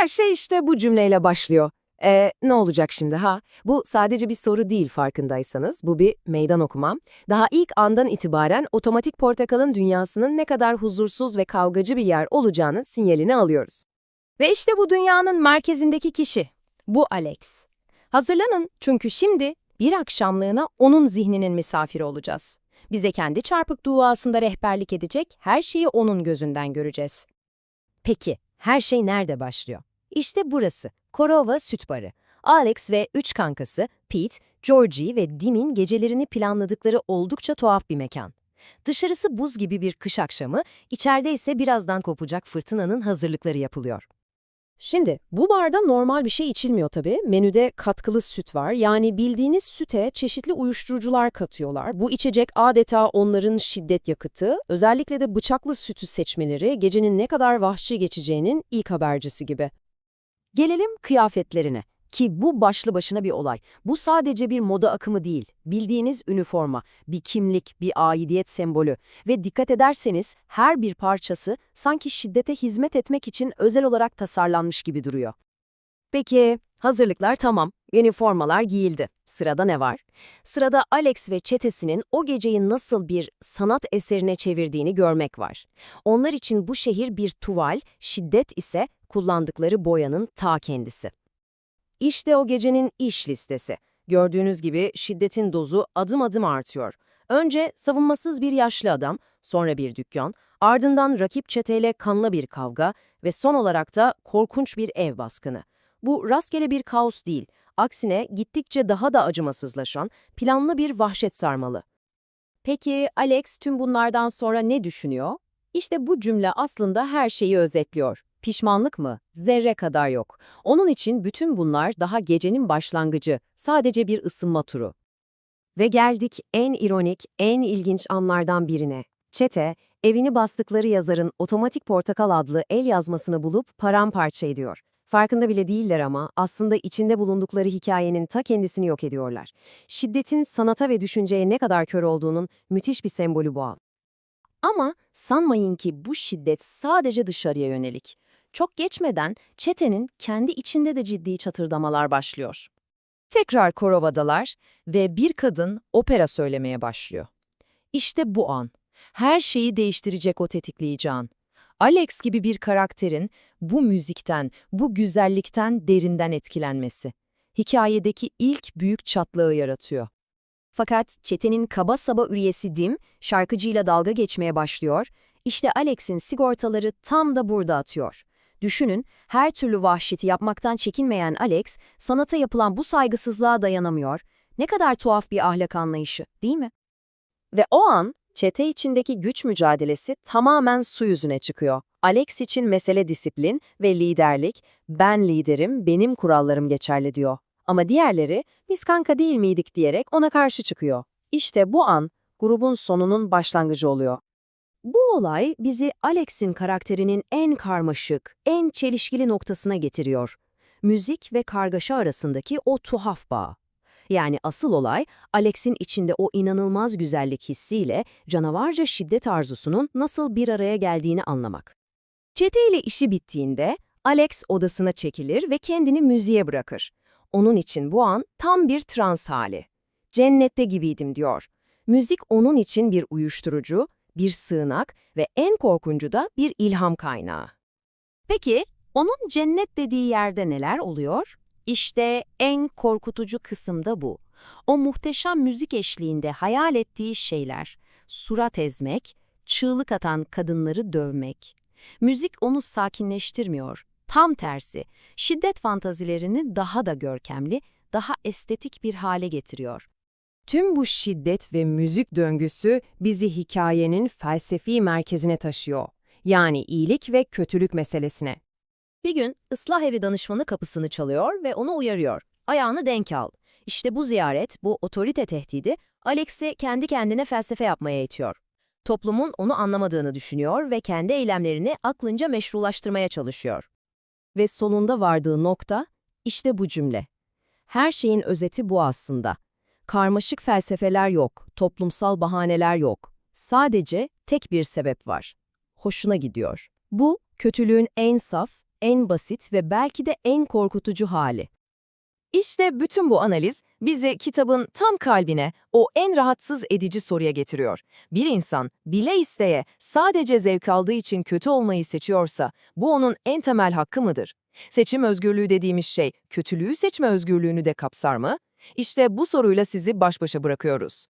Her şey işte bu cümleyle başlıyor. E, ne olacak şimdi ha? Bu sadece bir soru değil farkındaysanız. Bu bir meydan okuma. Daha ilk andan itibaren otomatik portakalın dünyasının ne kadar huzursuz ve kavgacı bir yer olacağının sinyalini alıyoruz. Ve işte bu dünyanın merkezindeki kişi. Bu Alex. Hazırlanın çünkü şimdi bir akşamlığına onun zihninin misafiri olacağız. Bize kendi çarpık duasında rehberlik edecek her şeyi onun gözünden göreceğiz. Peki, her şey nerede başlıyor? İşte burası, Korova Süt Barı. Alex ve üç kankası, Pete, Georgie ve Dim'in gecelerini planladıkları oldukça tuhaf bir mekan. Dışarısı buz gibi bir kış akşamı, içeride ise birazdan kopacak fırtınanın hazırlıkları yapılıyor. Şimdi bu barda normal bir şey içilmiyor tabii. Menüde katkılı süt var. Yani bildiğiniz süte çeşitli uyuşturucular katıyorlar. Bu içecek adeta onların şiddet yakıtı. Özellikle de bıçaklı sütü seçmeleri gecenin ne kadar vahşi geçeceğinin ilk habercisi gibi. Gelelim kıyafetlerine. Ki bu başlı başına bir olay. Bu sadece bir moda akımı değil. Bildiğiniz üniforma, bir kimlik, bir aidiyet sembolü. Ve dikkat ederseniz her bir parçası sanki şiddete hizmet etmek için özel olarak tasarlanmış gibi duruyor. Peki, hazırlıklar tamam. Üniformalar giyildi. Sırada ne var? Sırada Alex ve çetesinin o geceyi nasıl bir sanat eserine çevirdiğini görmek var. Onlar için bu şehir bir tuval, şiddet ise kullandıkları boyanın ta kendisi. İşte o gecenin iş listesi. Gördüğünüz gibi şiddetin dozu adım adım artıyor. Önce savunmasız bir yaşlı adam, sonra bir dükkan, ardından rakip çeteyle kanlı bir kavga ve son olarak da korkunç bir ev baskını. Bu rastgele bir kaos değil, aksine gittikçe daha da acımasızlaşan, planlı bir vahşet sarmalı. Peki Alex tüm bunlardan sonra ne düşünüyor? İşte bu cümle aslında her şeyi özetliyor. Pişmanlık mı? Zerre kadar yok. Onun için bütün bunlar daha gecenin başlangıcı, sadece bir ısınma turu. Ve geldik en ironik, en ilginç anlardan birine. Çete, evini bastıkları yazarın Otomatik Portakal adlı el yazmasını bulup paramparça ediyor. Farkında bile değiller ama aslında içinde bulundukları hikayenin ta kendisini yok ediyorlar. Şiddetin sanata ve düşünceye ne kadar kör olduğunun müthiş bir sembolü bu an. Ama sanmayın ki bu şiddet sadece dışarıya yönelik. Çok geçmeden çetenin kendi içinde de ciddi çatırdamalar başlıyor. Tekrar korovadalar ve bir kadın opera söylemeye başlıyor. İşte bu an. Her şeyi değiştirecek o tetikleyici an. Alex gibi bir karakterin bu müzikten, bu güzellikten derinden etkilenmesi. Hikayedeki ilk büyük çatlağı yaratıyor. Fakat çetenin kaba saba üyesi Dim, şarkıcıyla dalga geçmeye başlıyor. İşte Alex'in sigortaları tam da burada atıyor. Düşünün, her türlü vahşeti yapmaktan çekinmeyen Alex, sanata yapılan bu saygısızlığa dayanamıyor. Ne kadar tuhaf bir ahlak anlayışı, değil mi? Ve o an, çete içindeki güç mücadelesi tamamen su yüzüne çıkıyor. Alex için mesele disiplin ve liderlik, ben liderim, benim kurallarım geçerli diyor. Ama diğerleri, biz kanka değil miydik diyerek ona karşı çıkıyor. İşte bu an, grubun sonunun başlangıcı oluyor. Bu olay bizi Alex'in karakterinin en karmaşık, en çelişkili noktasına getiriyor. Müzik ve kargaşa arasındaki o tuhaf bağ. Yani asıl olay, Alex'in içinde o inanılmaz güzellik hissiyle canavarca şiddet arzusunun nasıl bir araya geldiğini anlamak. Çete ile işi bittiğinde, Alex odasına çekilir ve kendini müziğe bırakır. Onun için bu an tam bir trans hali. Cennette gibiydim diyor. Müzik onun için bir uyuşturucu, bir sığınak ve en korkuncu da bir ilham kaynağı. Peki, onun cennet dediği yerde neler oluyor? İşte en korkutucu kısım da bu. O muhteşem müzik eşliğinde hayal ettiği şeyler, surat ezmek, çığlık atan kadınları dövmek. Müzik onu sakinleştirmiyor. Tam tersi, şiddet fantazilerini daha da görkemli, daha estetik bir hale getiriyor. Tüm bu şiddet ve müzik döngüsü bizi hikayenin felsefi merkezine taşıyor. Yani iyilik ve kötülük meselesine. Bir gün ıslah evi danışmanı kapısını çalıyor ve onu uyarıyor. Ayağını denk al. İşte bu ziyaret, bu otorite tehdidi Alex'i kendi kendine felsefe yapmaya itiyor. Toplumun onu anlamadığını düşünüyor ve kendi eylemlerini aklınca meşrulaştırmaya çalışıyor. Ve sonunda vardığı nokta işte bu cümle. Her şeyin özeti bu aslında. Karmaşık felsefeler yok, toplumsal bahaneler yok. Sadece tek bir sebep var. Hoşuna gidiyor. Bu, kötülüğün en saf, en basit ve belki de en korkutucu hali. İşte bütün bu analiz bizi kitabın tam kalbine, o en rahatsız edici soruya getiriyor. Bir insan bile isteye sadece zevk aldığı için kötü olmayı seçiyorsa bu onun en temel hakkı mıdır? Seçim özgürlüğü dediğimiz şey kötülüğü seçme özgürlüğünü de kapsar mı? İşte bu soruyla sizi baş başa bırakıyoruz.